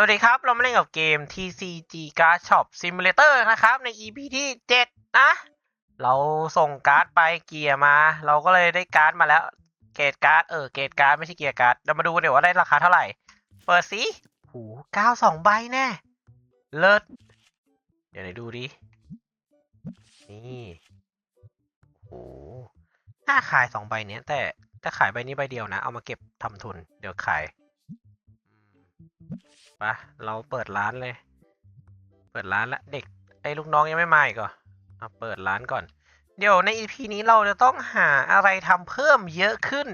สวัสดีครับ เรามาเล่นกับเกม TCG Card Shop Simulator นะครับ ใน EP ที่ 7 นะ เราส่งการ์ดไปเกียร์มา เราก็เลยได้การ์ดมาแล้ว เกรดการ์ด เออ เกรดการ์ด ไม่ใช่เกียร์การ์ด เรามาดูกันเดี๋ยวว่าได้ราคาเท่าไหร่ เปิดสิหูเก้าสองใบแน่ เลิศ เดี๋ยวไหนดูดิ นี่โอ้น่าขายสองใบเนี้ย แต่แต่ขายใบนี้ใบเดียวนะ เอามาเก็บทำทุน เดี๋ยวขาย ปะเราเปิดร้านเลย เปิดร้านละเด็กไอ้ลูกน้องยังไม่มาอีกเหรอเอาเปิดร้านก่อน เดี๋ยวใน EP นี้เราจะต้องหาอะไรทำเพิ่มเยอะขึ้น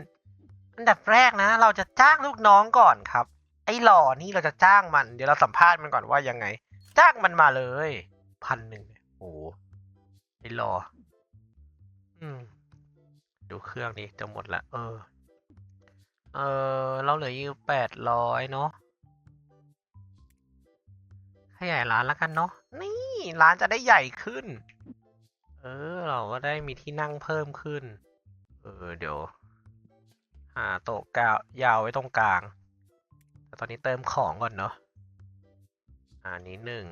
อันดับแรกนะ เราจะจ้างลูกน้องก่อนครับ ไอ้หล่อนี่เราจะจ้างมัน เดี๋ยวเราสัมภาษณ์มันก่อนว่ายังไง จ้างมันมาเลยพันหนึ่งโอ้โหไอ้หล่ออืมดูเครื่องนี้จะหมดละ เออ เออ เราเหลืออยู่แปดร้อยเนาะ ยายร้านแล้วกันเนาะนี่ร้านจะได้ใหญ่ขึ้น เออ เราก็ได้มีที่นั่งเพิ่มขึ้น เออเดี๋ยวหาโต๊ะกาวยาวไว้ตรงกลางแต่ตอนนี้เติมของก่อนเนาะอันนี้หนึ่ง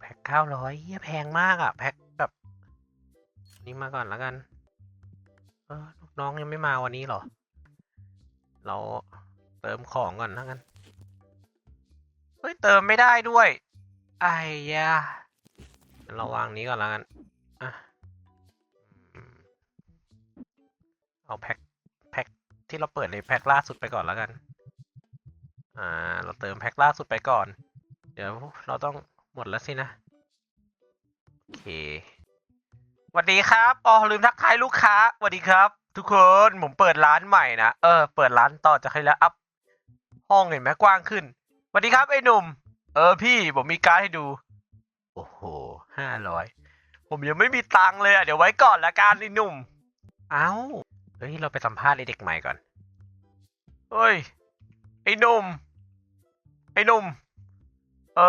แพ็คเก้าร้อยเฮียแพงมากอะแพ็คแบบนนี้มาก่อนแล้วกัน เออลูกน้องยังไม่มาวันนี้หรอ เราเติมของก่อนแล้วกัน ฮ้ยเติมไม่ได้ด้วยไอ้ยาเราวางนี้ก่อนแล้วกันอะเอาแพ็คแพ็คที่เราเปิดในแพ็คล่าสุดไปก่อนแล้วกัน อ่า เราเติมแพ็คล่าสุดไปก่อน เดี๋ยวเราต้องหมดแล้วสินะ โอเคสวัสดีครับ อ๋อลืมทักทายลูกค้าสวัสดีครับ ทุกคน ผมเปิดร้านใหม่นะ เออ เปิดร้านต่อจากใครแล้ว อัพ ห้องเห็นไหมกว้างขึ้น วัสดีครับไอ้หนุ่ม เออพี่ผมมีการ์ดให้ดู โอ้โหห้าร้อยผมยังไม่มีตังค์เลยอะ เดี๋ยวไว้ก่อนละกันไอ้หนุ่ม เอ้า เฮ้ย เราไปสัมภาษณ์ไอ้เด็กใหม่ก่อน เฮ้ย ไอ้หนุ่ม ไอ้หนุ่ม เอ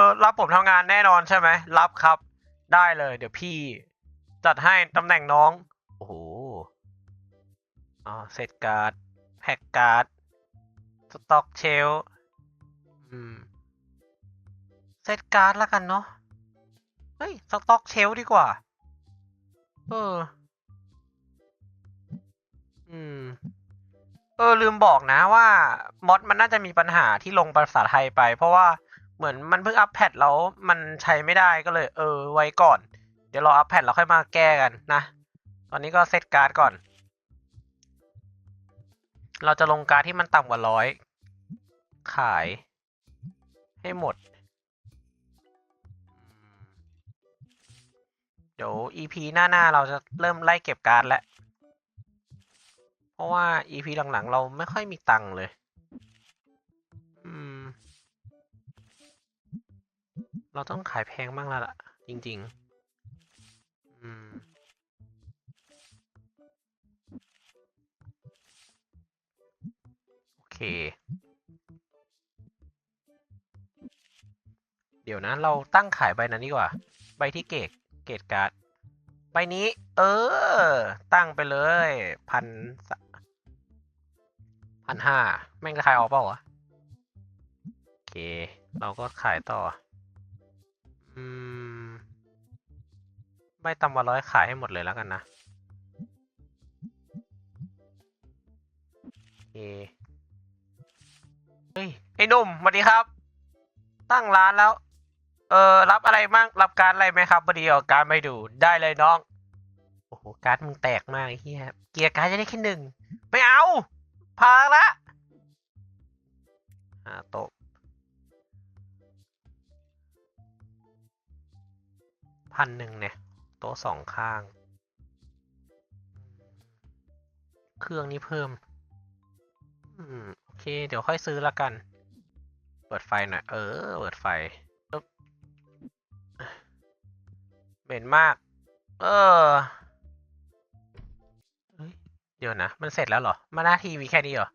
อ รับผมทำงานแน่นอนใช่ไหม รับครับ ได้เลย เดี๋ยวพี่ จัดให้ตำแหน่งน้อง โอ้โหอ๋อเซตการ์ด แพ็กการ์ด สต็อกเชล เซตการ์ดแล้วกันเนาะ เฮ้ย สต็อกเชลดีกว่า เออ อืม เออ ลืมบอกนะว่ามอดมันน่าจะมีปัญหาที่ลงภาษาไทยไป เพราะว่าเหมือนมันเพิ่งอัปแพดแล้วมันใช้ไม่ได้ก็เลย เออ ไว้ก่อน เดี๋ยวรออัปแพดแล้วค่อยมาแก้กันนะ ตอนนี้ก็เซตการ์ดก่อน เราจะลงการ์ดที่มันต่ำกว่าร้อยขาย ให้หมด เดี๋ยว EP หน้า ๆ เราจะเริ่มไล่เก็บการ์ดแล้ว เพราะว่า EP หลัง ๆ เราไม่ค่อยมีตังค์เลยอืมเราต้องขายแพงบ้างแล้วล่ะ จริง ๆ อืมโอเค ดี๋ยวนะ เราตั้งขายใบนั้นดีกว่า ใบที่เกตเกตการ์ดใบนี้ เออ ตั้งไปเลยพันพันห้าแม่งจะขายออกเปล่าวะโอเค เราก็ขายต่อ อืมใบต่ำกว่าร้อยขายให้หมดเลยแล้วกันนะโอเคเฮ้ยไอ้นุ่มสวัสดีครับ ตั้งร้านแล้ว เออรับอะไรบ้างรับการอะไรไหมครับพอดีเอาการไม่ดูได้เลยน้อง โอ้โหการ์ดมึงแตกมากเฮียเกียร์การ์ดจะได้แค่หนึ่งไม่เอาพาละหาโต๊ะพันหนึ่งเนี่ยโต๊ะสองข้าง เครื่องนี้เพิ่ม อืม โอเค เดี๋ยวค่อยซื้อละกัน เปิดไฟหน่อย เออ เปิดไฟ เหม็นมาก เออเดี๋ยวนะ มันเสร็จแล้วเหรอ มาหน้าทีมีแค่นี้เหรอ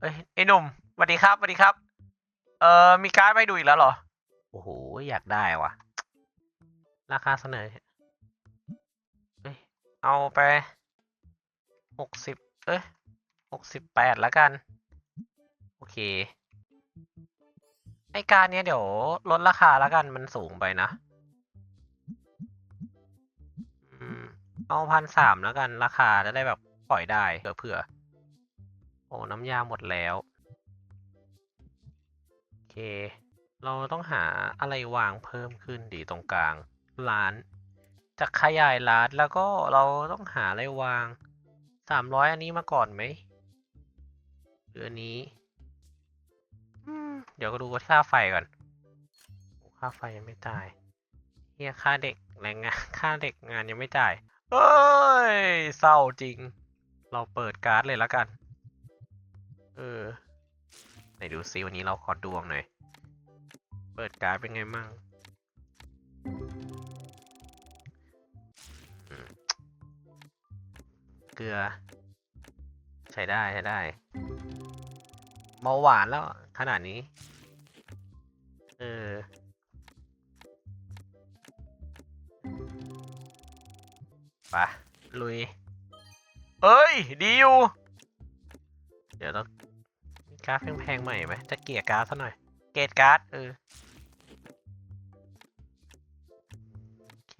เอ้ยไอ้หนุ่มสวัสดีครับสวัสดีครับ เออมีการ์ดไปดูอีกแล้วเหรอ โอ้โห อยากได้ว่ะ ราคาเสนอเอ้ยเอาไปหกสิบเอ้ยหกสิบแปดแล้วกัน โอเคไอการเนี้ยเดี๋ยวลดราคาแล้วกันมันสูงไปนะ เอาพันสามแล้วกันราคาจะได้แบบปล่อยได้เผื่อโอ้น้ำยาหมดแล้วโอเค เราต้องหาอะไรวางเพิ่มขึ้นดีตรงกลางร้านจะขยายร้านแล้วก็เราต้องหาอะไรวางสามร้อยอันนี้มาก่อนไหมหรืออันนี้เดี๋ยวก็ดูค่าไฟก่อนค่าไฟยังไม่จ่ายเฮียค่าเด็กแรงงานค่าเด็กงานยังไม่จ่าย เอ้ยเศร้าจริง เราเปิดการ์ดเลยแล้วกัน เออไหนดูซิวันนี้เราขอดวงหน่อย เปิดการ์ดเป็นไงมั่งเกลือ ใช้ได้ใช้ได้เบาหวานแล้วขนาดนี้ เออ ไปลุย เอ้ย ดีอยู่ เดี๋ยวต้องการ์ดแพงๆใหม่ไหม จะเกลี่ยการ์ดซะหน่อย เกตการ์ดเออ โอเค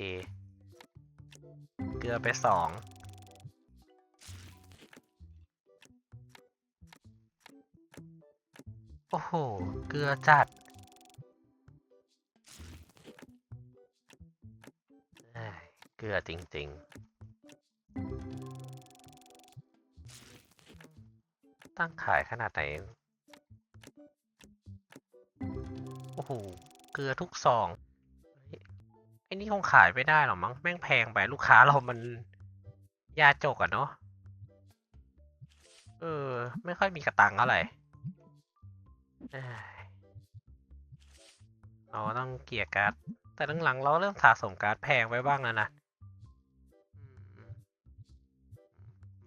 เกลือไปสองโอ้โห เกลือจัดเอ้ยเกลือจริง ๆ ตั้งขายขนาดไหน โอ้โห เกลือทุกซองไอ้นี่คงขายไม่ได้หรอกมั้ง แม่งแพงไปลูกค้าเรามันยาจกอะเนาะ เออ ไม่ค่อยมีกระตังเท่าไรเอ้ยเราต้องเกลี่ยการ์ด แต่หลังๆเราเริ่มสะสมการ์ดแพงไว้บ้างแล้วนะ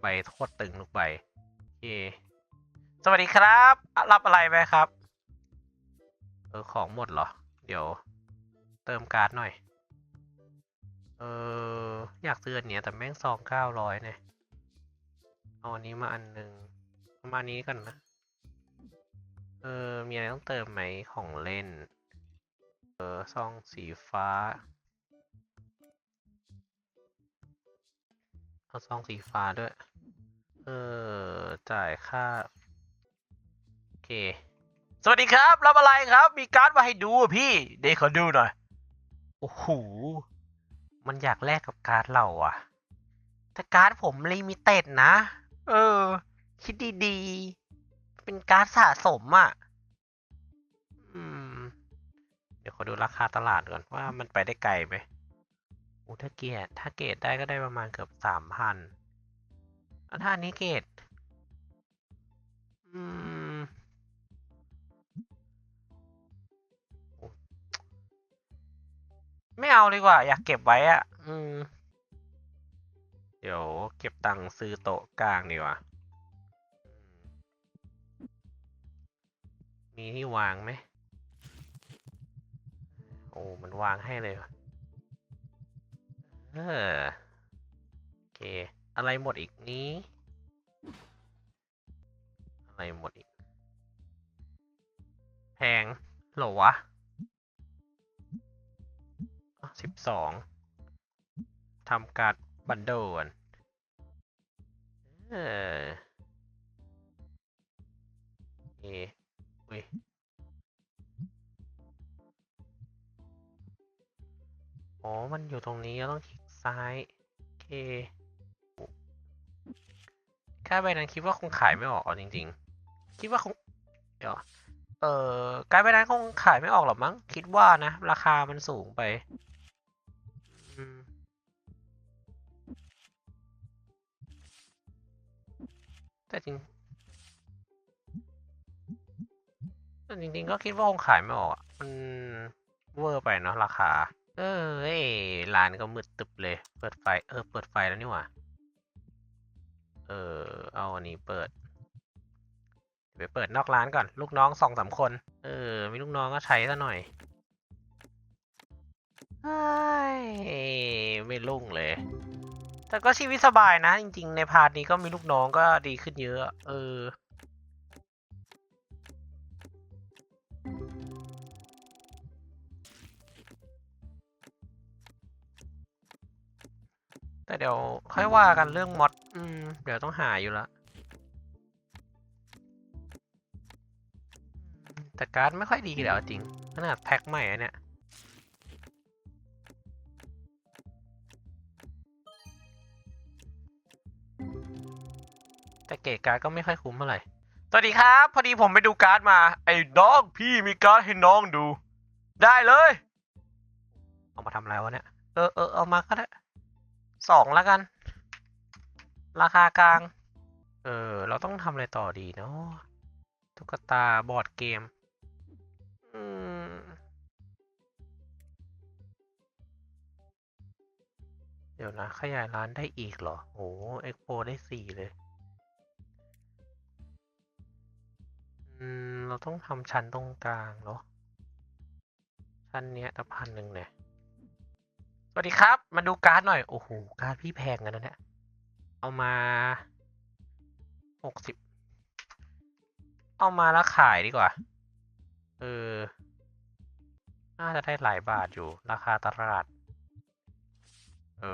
ใบโคตรตึงลูกใบโอเค สวัสดีครับ รับอะไรไหมครับ เออ ของหมดเหรอ เดี๋ยว เติมการ์ดหน่อย เออ อยากซื้ออันเนี้ยแต่แม่งซองเก้าร้อยเนี่ยเอาอันนี้มาอันหนึ่งประมาณนี้ก่อนนะ เออ มีอะไรต้องเติมไหมของเล่น เออ ซองสีฟ้า เอาซองสีฟ้าด้วย เออ จ่ายค่า เค สวัสดีครับ รับอะไรครับ มีการ์ดมาให้ดูพี่ เดี๋ยวขอดูหน่อย โอ้โห มันอยากแลกกับการ์ดเราอะแต่การ์ดผมลิมิเต็ดนะ เออ คิดดีๆ เป็นการ์ดสะสมอะอืม เดี๋ยวขอดูราคาตลาดก่อนว่ามันไปได้ไกลไหมโอ้ถ้าเกียรถ้าเกรดได้ก็ได้ประมาณเกือบสามพันแล้วถ้านี้เกรดอืม ไม่เอาดีกว่า อยากเก็บไว้อะอืม เดี๋ยวเก็บตังค์ซื้อโต๊ะกลางดีกว่า มีที่วางไหม โอ้ มันวางให้เลยเออโอเค อะไรหมดอีกนี้ อะไรหมดอีก แพงหรอวะ สิบสองทำการบันเดิลเออเอ้ยอ๋อ มันอยู่ตรงนี้เราต้องคลิกซ้าย โอเคค่าใบนั้นคิดว่าคงขายไม่ออกจริง ๆ คิดว่าคง เดี๋ยว เออการใบนั้นคงขายไม่ออกหรอกมั้ง คิดว่านะ ราคามันสูงไปแต่จริงแต่จริง ๆ ก็คิดว่าคงขายไม่ออกมันเวอร์ไปเนาะราคา เออเอ้ร้านก็มืดตึบเลย เปิดไฟ เออ เปิดไฟแล้วนี่หว่า เออ เอาอันนี้เปิด ไปเปิดนอกร้านก่อน ลูกน้องสองสาคน เออ มีลูกน้องก็ใช้ซะหน่อยไม่รุ่งเลย แต่ก็ชีวิตสบายนะ จริง ๆ ในพาร์ทนี้ก็มีลูกน้องก็ดีขึ้นเยอะ เออ แต่เดี๋ยวค่อยว่ากันเรื่องมอด อืม เดี๋ยวต้องหาอยู่ละ แต่การ์ดไม่ค่อยดีเลยเอจริงขนาดแพ็คใหม่อะเนี่ยแต่เกรดการ์ดก็ไม่ค่อยคุ้มเท่าไหร่สวัสดีครับ พอดีผมไปดูการ์ดมา ไอ้น้องพี่มีการ์ดให้น้องดู ได้เลย เอามาทำอะไรวะเนี่ย เออเออเอามาก็ได้สองแล้วกัน ราคากลาง เออ เราต้องทำอะไรต่อดีเนาะตุ๊กตาบอร์ดเกม อืม เดี๋ยวนะ ขยายร้านได้อีกเหรอ โอ้เอ็กโปได้สี่เลย อืม เราต้องทำชั้นตรงกลางเนาะ ชั้นเนี้ยตะพันหนึ่งเนี่ยสวัสดีครับ มาดูการ์ดหน่อย โอ้โห การ์ดพี่แพงกันนะเนี่ย เอามาหกสิบ เอามาแล้วขายดีกว่า เออ น่าจะได้หลายบาทอยู่ ราคาตลาด เอ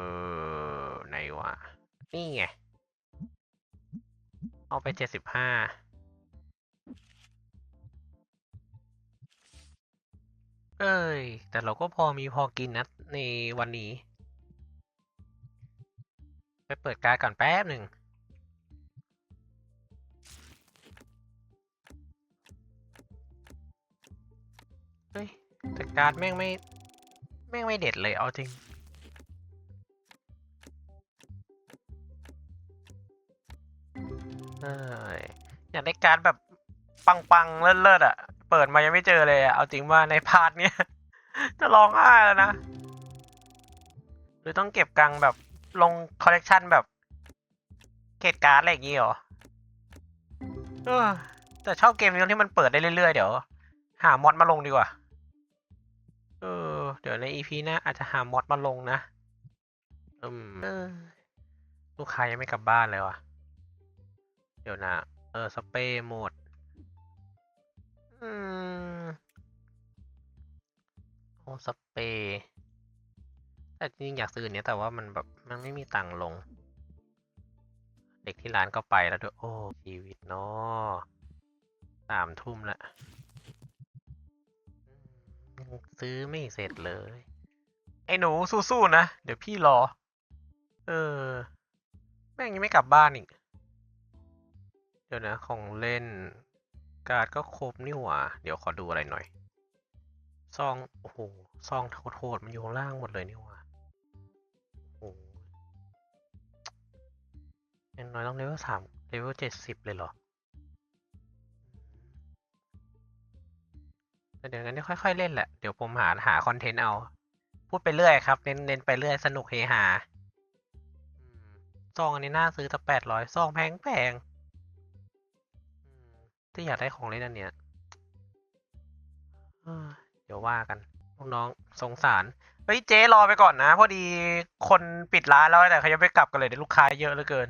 อไหนวะ นี่ไง เอาไปเจ็ดสิบห้าเอ้ย แต่เราก็พอมีพอกินนะในวันนี้ ไปเปิดการก่อนแป๊บหนึ่ง แต่การ์ดแม่งไม่ แม่งไม่เด็ดเลยเอาจริง อยากได้การ์ดแบบปังๆ เลิศๆอะ เปิดมายังไม่เจอเลยอะ เอาจริงว่าในพาร์ทเนี้ย จะร้องไห้แล้วนะ หรือต้องเก็บกังแบบลงคอลเลกชันแบบเกตการ์ดอะไรอย่างงี้เหรออแต่ชอบเกมนี้ที่มันเปิดได้เรื่อยๆ เดี๋ยว หามอดมาลงดีกว่า เออเดี๋ยวในอีพีหน้าอาจจะหามอดมาลงนะ อืมเออลูกค้ายังไม่กลับบ้านเลยวะเดี๋ยวนะ เออ สเปรย์หมด อืมโอ้สเปรย์แต่จริงๆอยากซื้ออนเนี้ยแต่ว่ามันแบบมันไม่มีตังค์ลง เด็กที่ร้านก็ไปแล้วด้วย โอ้ชีวิตเนาะสามทุ่มละอืมยัง ซื้อไม่เสร็จเลย ไอ้หนูสู้ๆนะ เดี๋ยวพี่รอ เออ แม่งยังไม่กลับบ้านอีก เดี๋ยวนะ ของเล่น การ์ดก็ครบนี่หว่า เดี๋ยวขอดูอะไรหน่อย ซอง โอ้โห ซองโทษมันอยู่ข้างล่างหมดเลยนี่หว่าโอ้โหอย่างน้อยต้องเลเวลสามเลเวลเจ็ดสิบเลยเหรอ เดี๋ยวงั้นค่อยๆเล่นแหละ เดี๋ยวผมหาหาคอนเทนต์เอา พูดไปเรื่อยครับ เน้นเน้นไปเรื่อยสนุกเฮฮาซองอันนี้น่าซื้อแต่แปดร้อยซองแพงแพงที่อยากได้ของเล่นอันเนี้ยเดี๋ยวว่ากันน้องสงสาร เฮ้ยเจ๊รอไปก่อนนะ พอดีคนปิดร้านแล้วแต่เขายังไม่กลับกันเลยเดี๋ยวลูกค้าเยอะเหลือเกิน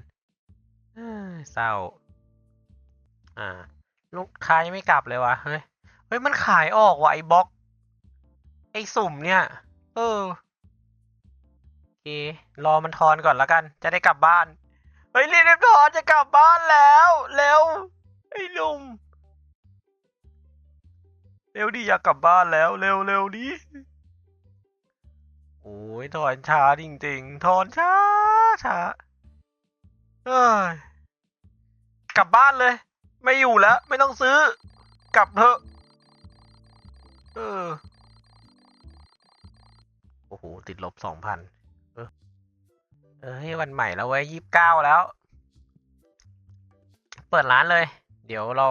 เศร้า อ่า ลูกค้ายังไม่กลับเลยวะเฮ้ย ฮ้ยมันขายออกว่ะไอ้บล็อก ไอ้สุ่มเนี่ย เออโอเครอมันทอนก่อนแล้วกัน จะได้กลับบ้าน เฮ้ยเรีบๆทอนจะกลับบ้านแล้วเร็วไอ้หนุ่มเร็วดิอยากกลับบ้านแล้ว เร็วเร็วดิโอ้ยถอนช้าจริงๆถอนช้าช้าเอ้ยกลับบ้านเลย ไม่อยู่แล้ว ไม่ต้องซื้อกลับเถอะ เออ โอ้โห ติดลบสองพัน เออ เอ้ยวันใหม่แล้วเว้ยยี่สิบเก้าแล้ว เปิดร้านเลย เดี๋ยวเรา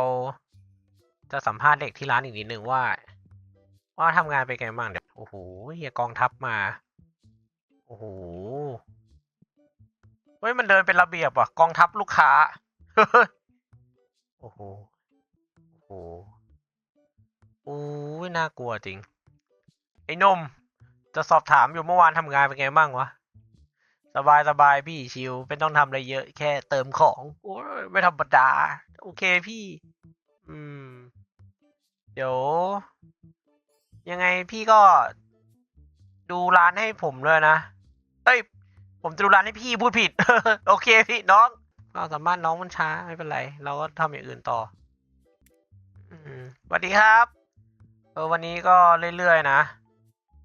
จะสัมภาษณ์เด็กที่ร้านอีกนิดนึงว่า ว่าทำงานเป็นไงบ้างเดี๋ยวโอ้โหเฮียกองทัพมา โอ้โหเฮ้ยมันเดินเป็นระเบียบว่ะ กองทัพลูกค้า โอ้โห โอ้โห อู้ยน่ากลัวจริง ไอ้นม จะสอบถามอยู่เมื่อวานทำงานเป็นไงบ้างวะ สบายสบายพี่ชิวไม่ต้องทำอะไรเยอะแค่เติมของ โอ้ยไม่ธรรมดา โอเคพี่ อืม เดี๋ยว ยังไงพี่ก็ ดูร้านให้ผมเลยนะ เอ้ย ผมจะดูร้านให้พี่พูดผิด โอเคพี่น้องเราสามารถน้องมันช้าไม่เป็นไร เราก็ทำอย่างอื่นต่อสวัสดีครับ เออวันนี้ก็เรื่อยๆนะ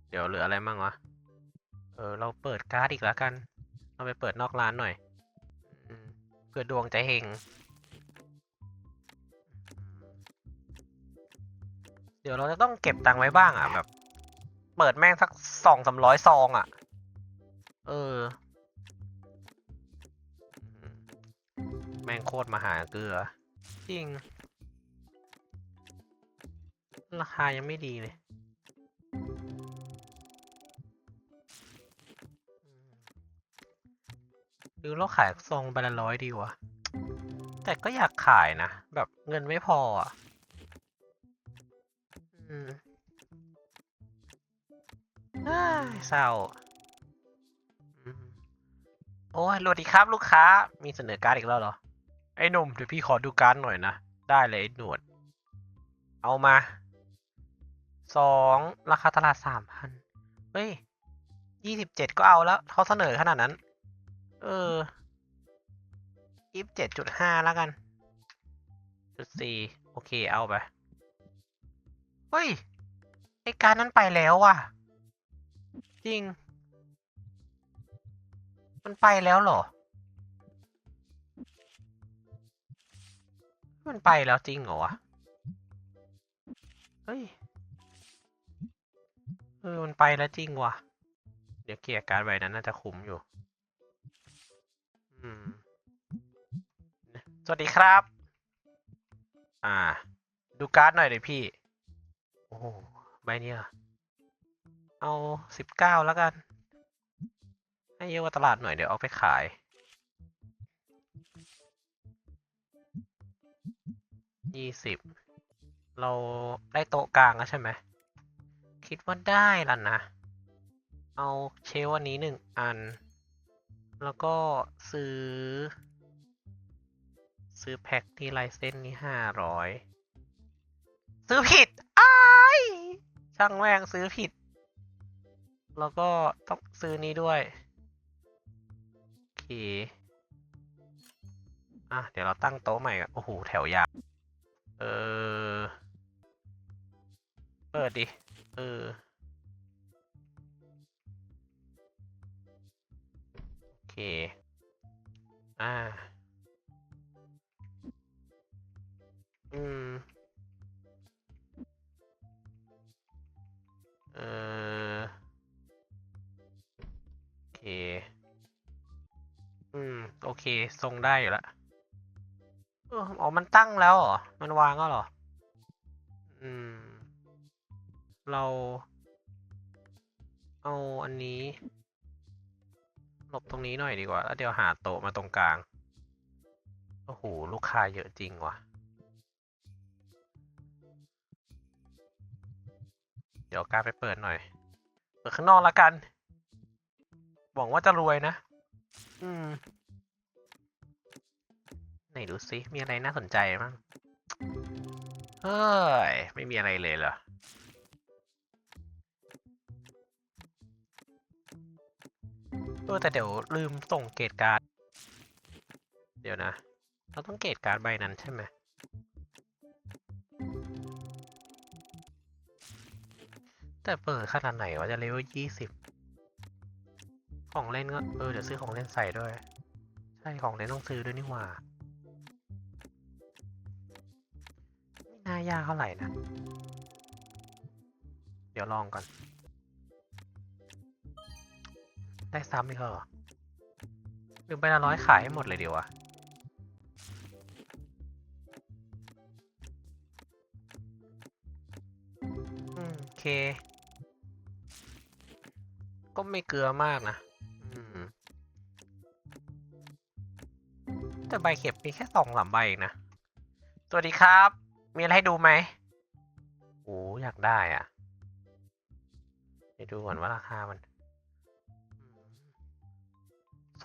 เดี๋ยวเหลืออะไรมั่งวะ เออเราเปิดการ์ดอีกแล้วกัน เราไปเปิดนอกร้านหน่อยเพื่อดวงจะเฮง เดี๋ยวเราจะต้องเก็บตังค์ไว้บ้างอะแบบ เปิดแม่งสักสองสามร้อยซองอะ เออ แม่งโคตรมหาเกลือ จริง ราคายังไม่ดีเลยหรือเราขายซองใบละร้อยดีวะ แต่ก็อยากขายนะ แบบเงินไม่พออะอืมเอ้ยเศร้า โอ้ยสวัสดีครับลูกค้า มีเสนอการ์ดอีกแล้วเหรอ ไอ้หนุ่มเดี๋ยวพี่ขอดูการ์ดหน่อยนะ ได้เลยไอ้หนวด เอามา สองราคาตลาดสามพันเฮ้ยยี่สิบเจ็ดก็เอาแล้วเขาเสนอขนาดนั้น เออยี่สิบเจ็ดจุดห้าแล้วกันจุดสี่โอเคเอาไป เฮ้ยไอการนั้นไปแล้วว่ะ จริง มันไปแล้วเหรอ มันไปแล้วจริงเหรอวะ เฮ้ย ออมันไปแล้วจริงว่ะ เดี๋ยวเกียร์การใบนั้นน่าจะคุ้มอยู่อืมสวัสดีครับ อ่า ดูการ์ดหน่อยเลยพี่ โอ้โหใบนี้เอาสิบเก้าแล้วกัน ให้เยอะกว่าตลาดหน่อยเดี๋ยวเอาไปขาย ยี่สิบ เราได้โต๊ะกลางแล้วใช่ไหม คิดว่าได้ล้วนะ เอาเชลฟ์อันนี้หนึ่งอัน แล้วก็ซื้อ ซื้อแพ็คที่ลเส้นนี้ห้าร้อยซื้อผิดไอ้ช่างแม่งซื้อผิด แล้วก็ต้องซื้อนี้ด้วยโอเคอะ เดี๋ยวเราตั้งโต๊ะใหม่กันโอ้โห แถวยาว เออ เปิดดิ เออ โอเค อ่า อืม เออโอเค อืม โอเค ทรงได้อยู่ละเอออ๋อ มันตั้งแล้วเหรอ มันวางแล้วเหรอ อืม เรา เอาอันนี้ หลบตรงนี้หน่อยดีกว่า แล้วเดี๋ยวหาโต๊ะมาตรงกลาง โอ้โห ลูกค้าเยอะจริงว่ะ เดี๋ยวการไปเปิดหน่อย เปิดข้างนอกละกัน หวังว่าจะรวยนะ อืม ไหนดูซิ มีอะไรน่าสนใจบ้าง เฮ้ย ไม่มีอะไรเลยเหรอ เออแต่เดี๋ยวลืมส่งเกรดการ์ด เดี๋ยวนะ เราต้องเกรดการ์ดใบนั้นใช่ไหมแต่เปิดขนาดไหนวะจะเลเวลยี่สิบของเล่นก็เออเดี๋ยวซื้อของเล่นใส่ด้วย ใช่ของเล่นต้องซื้อด้วยนี่หว่าไม่น่ายากเท่าไหร่นะ เดี๋ยวลองก่อน ได้ซ้ำอีกเหรอหรือใบละร้อยขายให้หมดเลยเดียวะอืมโอเค ก็ไม่เกลือมากนะ อืม แต่ใบเข็บมีแค่สองสามใบเองนะ สวัสดีครับ มีอะไรให้ดูไหมโอ้อยากได้อะ ไปดูก่อนว่าราคามัน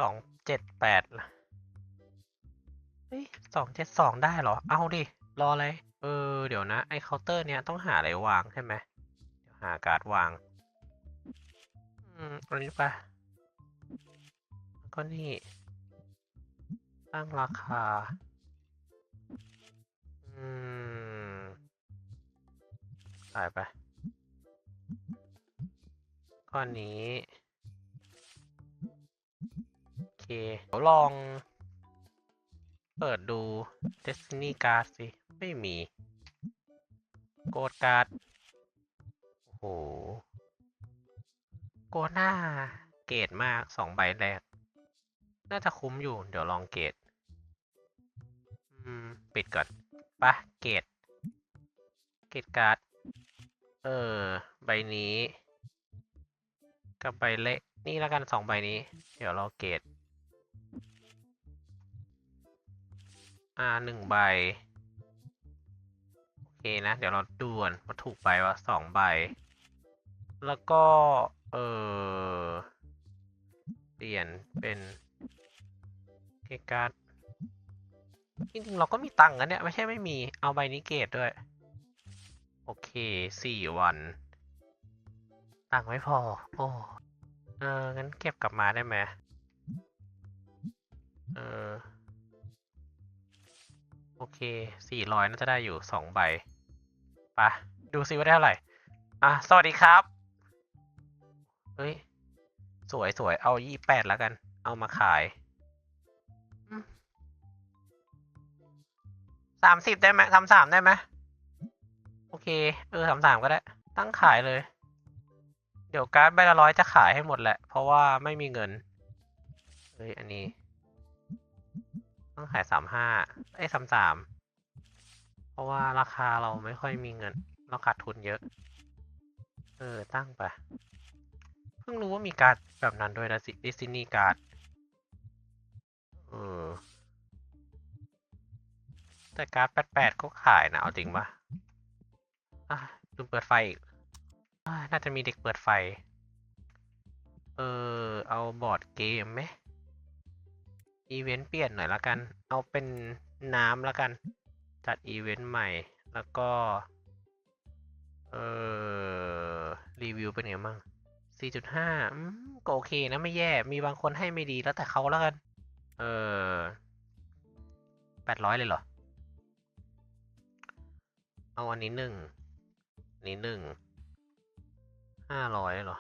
องเจ็ดแปดล่ะเฮ้ยสองเจ็ดสองได้เหรอ เอาดิ รออะไร เออ เดี๋ยวนะ ไอเคาน์เตอร์เนี้ยต้องหาอะไรวางใช่ไหมเดี๋ยวหาการ์ดวาง อืมอันนี้ไปก็นี่ ตั้งราคา อืมขายไปก้อนนี้ เดี๋ยวลอง เปิดดู Destiny Card สิ ไม่มีโกดการ์ดโอ้โหโกหน้าเกรดมากสองใบแรก น่าจะคุ้มอยู่ เดี๋ยวลองเกรดอืมปิดก่อนปะเกรดเกรดการ์ด เออ ใบนี้ กับใบเละ นี่แล้วกันสองใบนี้ เดี๋ยวเราเกร อ่าหนึ่งใบ โอเคนะ เดี๋ยวเราดูก่อนว่าถูกใบว่าสองใบ แล้วก็ เออเปลี่ยนเป็นเกรดการ์ดจริงๆเราก็มีตังค์นะเนี่ย ไม่ใช่ไม่มีเอาใบนี้เกรดด้วย โอเคสี่วัน ตังค์ไม่พอ โอ้เอองั้นเก็บกลับมาได้ไหมเออ โอเคสี่ร้อยน่าจะได้อยู่สองใบไปะดูซิว่าได้เท่าไหร่ อะ สวัสดีครับ เฮ้ย สวยสวยเอายี่แปดแล้วกัน เอามาขายสามสิบได้ไหมทำสามได้ไหมโอเค เออสามสามก็ได้ ตั้งขายเลย เดี๋ยวการ์ดใบละร้อยจะขายให้หมดแหละ เพราะว่าไม่มีเงิน เฮ้ย อันนี้ ต้องขายสามห้าไอ้สามสามเพราะว่าราคาเราไม่ค่อยมีเงิน เราขาดทุนเยอะ เออ ตั้งไป เพิ่งรู้ว่ามีการ์ดแบบนั้นด้วยนะสิดิสนีย์การ์ดเออแต่การ์ดแปดแปดก็ขายนะ เอาจริงปะอะลืมเปิดไฟอีกน่าจะมีเด็กเปิดไฟ เออ เอาบอร์ดเกมไหม อีเวนต์เปลี่ยนหน่อยละกัน เอาเป็นน้ำละกัน จัดอีเวนต์ใหม่ แล้วก็ เออรีวิวเป็นไงมั่ง4.5อืมก็โอเคนะไม่แย่ มีบางคนให้ไม่ดีแล้วแต่เขาแล้วกัน เออ800 เลยเหรอ เอาอันนี้หนึ่งนี้หนึ่ง ห้าร้อยเหรอ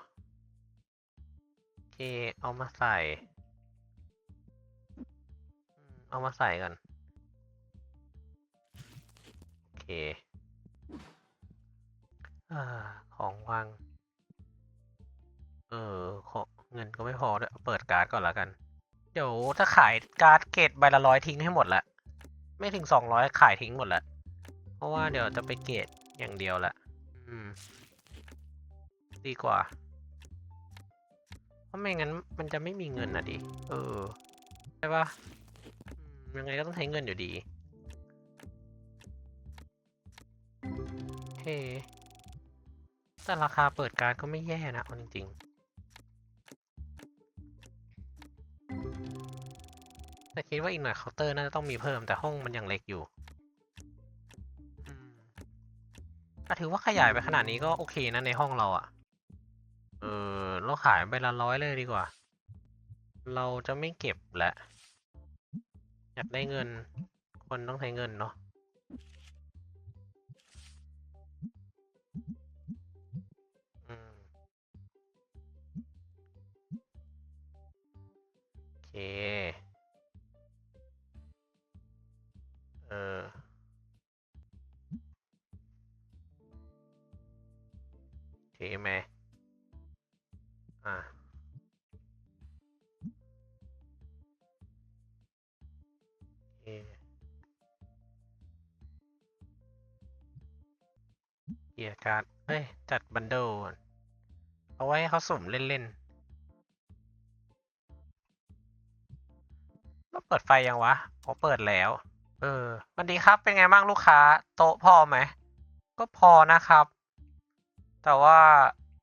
โอเค เอามาใส่ เอามาใส่กันโอเคอของวางเออขอเงินก็ไม่พอด้วยเปิดการ์ดก่อนแล้วกัน เดี๋ยวถ้าขายการ์ดเกรดใบละร้อยทิ้งให้หมดละไม่ถึงสองร้อยขายทิ้งหมดละเพราะว่าเดี๋ยวจะไปเกรดอย่างเดียวละอืม ดีกว่า เพราะไม่งั้นมันจะไม่มีเงินอะดิ เออ ใช่ปะ ยังไงก็ต้องใช้เงินอยู่ดีเฮ้แต่ราคาเปิดการดก็ไม่แย่นะเอาจริง ๆ แต่คิดว่าอีกหน่อยเคาน์เตอร์น่าจะต้องมีเพิ่มแต่ห้องมันยังเล็กอยู่อืมถ้าถือว่าขยายไปขนาดนี้ก็โอเคนะในห้องเราอะเออเราขายไปละร้อยเลยดีกว่า เราจะไม่เก็บและ อยากได้เงิน คนต้องใช้เงินเนาะอืมโอเค เออ โอเคไหม เกียร์การ์ดเอ้ย จัดบันเดิลเอาไว้ให้เขาสุ่มเล่นๆแล้วเปิดไฟยังวะอ๋อเปิดแล้ว เออวัสดีครับ เป็นไงบ้างลูกค้า โต๊ะพอไหม ก็พอนะครับ แต่ว่า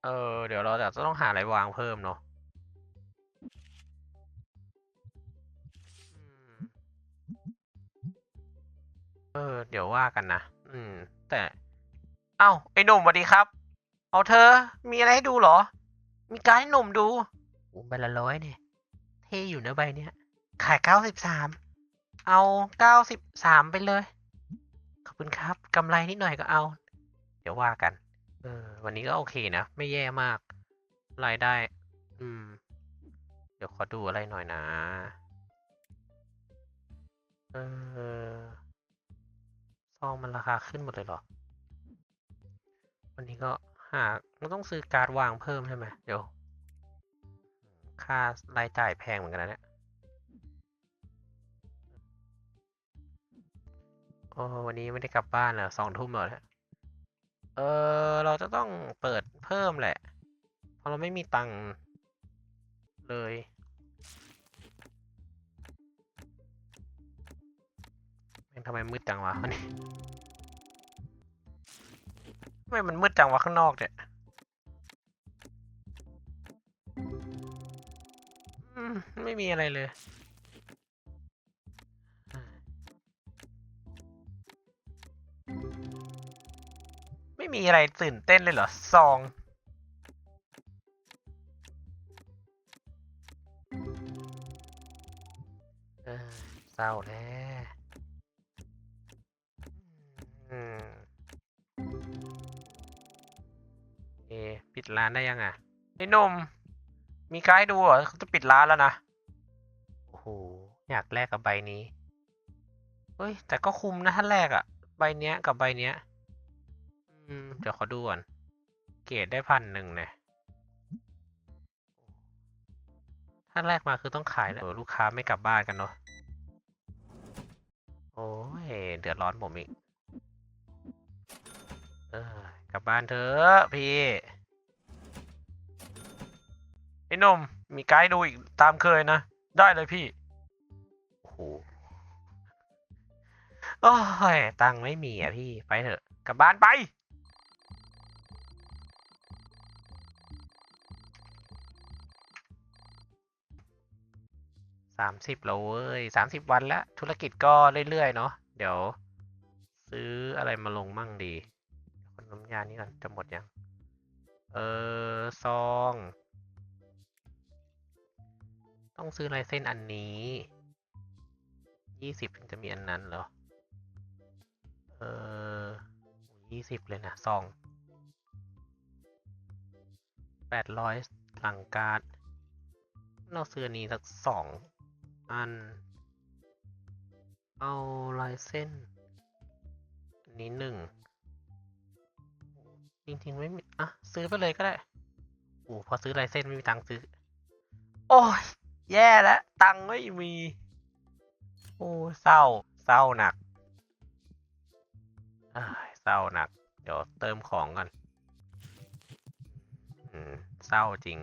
เออ เดี๋ยวเราจะต้องหาอะไรวางเพิ่มเนาะเออ เดี๋ยวว่ากันนะ อืม แต่ เอ้าไอ้หนุ่มสวัสดีครับ เอาเธอ มีอะไรให้ดูเหรอ มีการดให้หนุ่มดูโอ้ใบละร้อยเนี่ยแถท่อยู่นะใบเนี้ย ขายเก้าสิบสาม เอาเก้าสิบสามไปเลย ขอบคุณครับกำไรนิดหน่อยก็เอา เดี๋ยวว่ากัน เออ วันนี้ก็โอเคนะ ไม่แย่มาก รายได้ อืม เดี๋ยวขอดูอะไรหน่อยนะ เออ ซองมันราคาขึ้นหมดเลยเหรอ วันนี้ก็หาเราต้องซื้อการ์ดวางเพิ่มใช่ไหมเดี๋ยว ค่ารายจ่ายแพงเหมือนกันนะเนี่ยโอ้วันนี้ไม่ได้กลับบ้านเหรอสองทุ่มแล้วเนี่ยเออเราจะต้องเปิดเพิ่มแหละ เพราะเราไม่มีตังค์เลยแม่งทำไมมืดจังวะวันนี้ ทำไมมันมืดจังวะข้างนอกเนี่ยมไม่มีอะไรเลย ไม่มีอะไรตื่นเต้นเลยเหรอ ซองเออเศร้าแท้อื ปิดร้านได้ยังอะไอ้หนม มีไกด์ดูเหรอเขาจะปิดร้านแล้วนะ โอ้โห อยากแลกกับใบนี้ เฮ้ย แต่ก็คุ้มนะถ้าแลกอะใบเนี้ยกับใบเนี้ย อืม เดี๋ยวขอดูก่อน เกรดได้พันหนึ่งเนี่ยถ้าแรกมาคือต้องขายแล้วลูกค้าไม่กลับบ้านกันเนาะ โอ้ย เดือดร้อนผมอีก เออกลับบ้านเถอะพี่ ไอ้นมมีไกด์ดูอีกตามเคยนะ ได้เลยพี่ โอ้โหโอ้ยตังไม่มีอะพี่ ไปเถอะกลับบ้านไป สามสิบแล้วเว้ยสามสิบวันแล้ว ธุรกิจก็เรื่อย ๆ เนาะเดี๋ยว ซื้ออะไรมาลงมั่งดีคนน้ำยานี่ก่อนจะหมดยัง เออ ซอง ต้องซื้อลายเส้นอันนี้ยี่สิบถึงจะมีอันนั้นเหรอ เออยี่สิบเลยนะซองแปดร้อยหลังการ์ด เราซื้อนนี้สักสองอัน เอาลายเส้น อันนี้หนึ่ง จริงๆ ไม่มี อะ ซื้อไปเลยก็ได้ โอ้พอซื้อลายเส้นไม่มีตังค์ซื้อ โอ้ย แย่แล้วตังไม่มี โอ้เศร้า เศร้าหนักเศร้าหนัก เดี๋ยวเติมของก่อนเศร้าจริง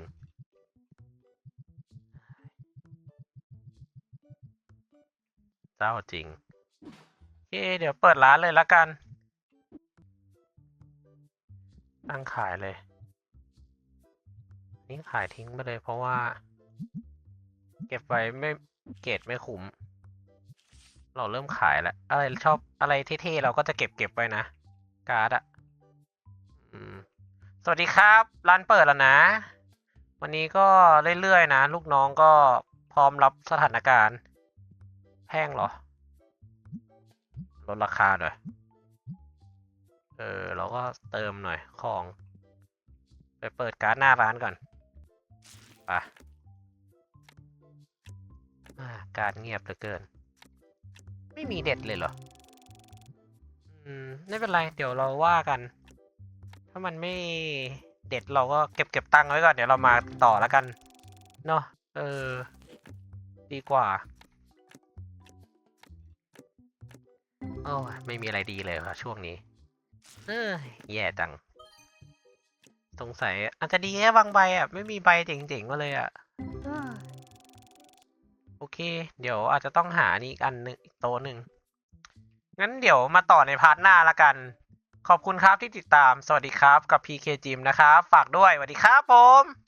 เศร้าจริงโอเคเดี๋ยวเปิดร้านเลยละกัน ตั้งขายเลย นี่ขายทิ้งไปเลยเพราะว่า เก็บไว้ไม่เกรดไม่คุ้ม เราเริ่มขายแล้ว อะไรชอบอะไรเท่ๆเราก็จะเก็บเก็บไว้นะ การ์ดอะสวัสดีครับ ร้านเปิดแล้วนะ วันนี้ก็เรื่อยๆนะ ลูกน้องก็พร้อมรับสถานการณ์แพงเหรอ ลดราคาหน่อย เออ เราก็เติมหน่อยของ ไปเปิดการ์ดหน้าร้านก่อน ไป การเงียบเหลือเกิน ไม่มีเด็ดเลยเหรอ อืม ไม่เป็นไร เดี๋ยวเราว่ากัน ถ้ามันไม่เด็ดเราก็เก็บเก็บตังค์ไว้ก่อน เดี๋ยวเรามาต่อแล้วกัน เนาะ เออ ดีกว่าโอ้ยไม่มีอะไรดีเลยครับช่วงนี้ เอ้ยแย่จัง สงสัยอาจจะดีแค่บางใบอะ ไม่มีใบเจ๋งๆมาเลยอะ โอเค เดี๋ยวอาจจะต้องหานี่อีกอันหนึ่งอีกโต๊ะหนึ่ง งั้นเดี๋ยวมาต่อในพาร์ทหน้าละกัน ขอบคุณครับที่ติดตาม สวัสดีครับกับ PK Gym นะครับ ฝากด้วยสวัสดีครับผม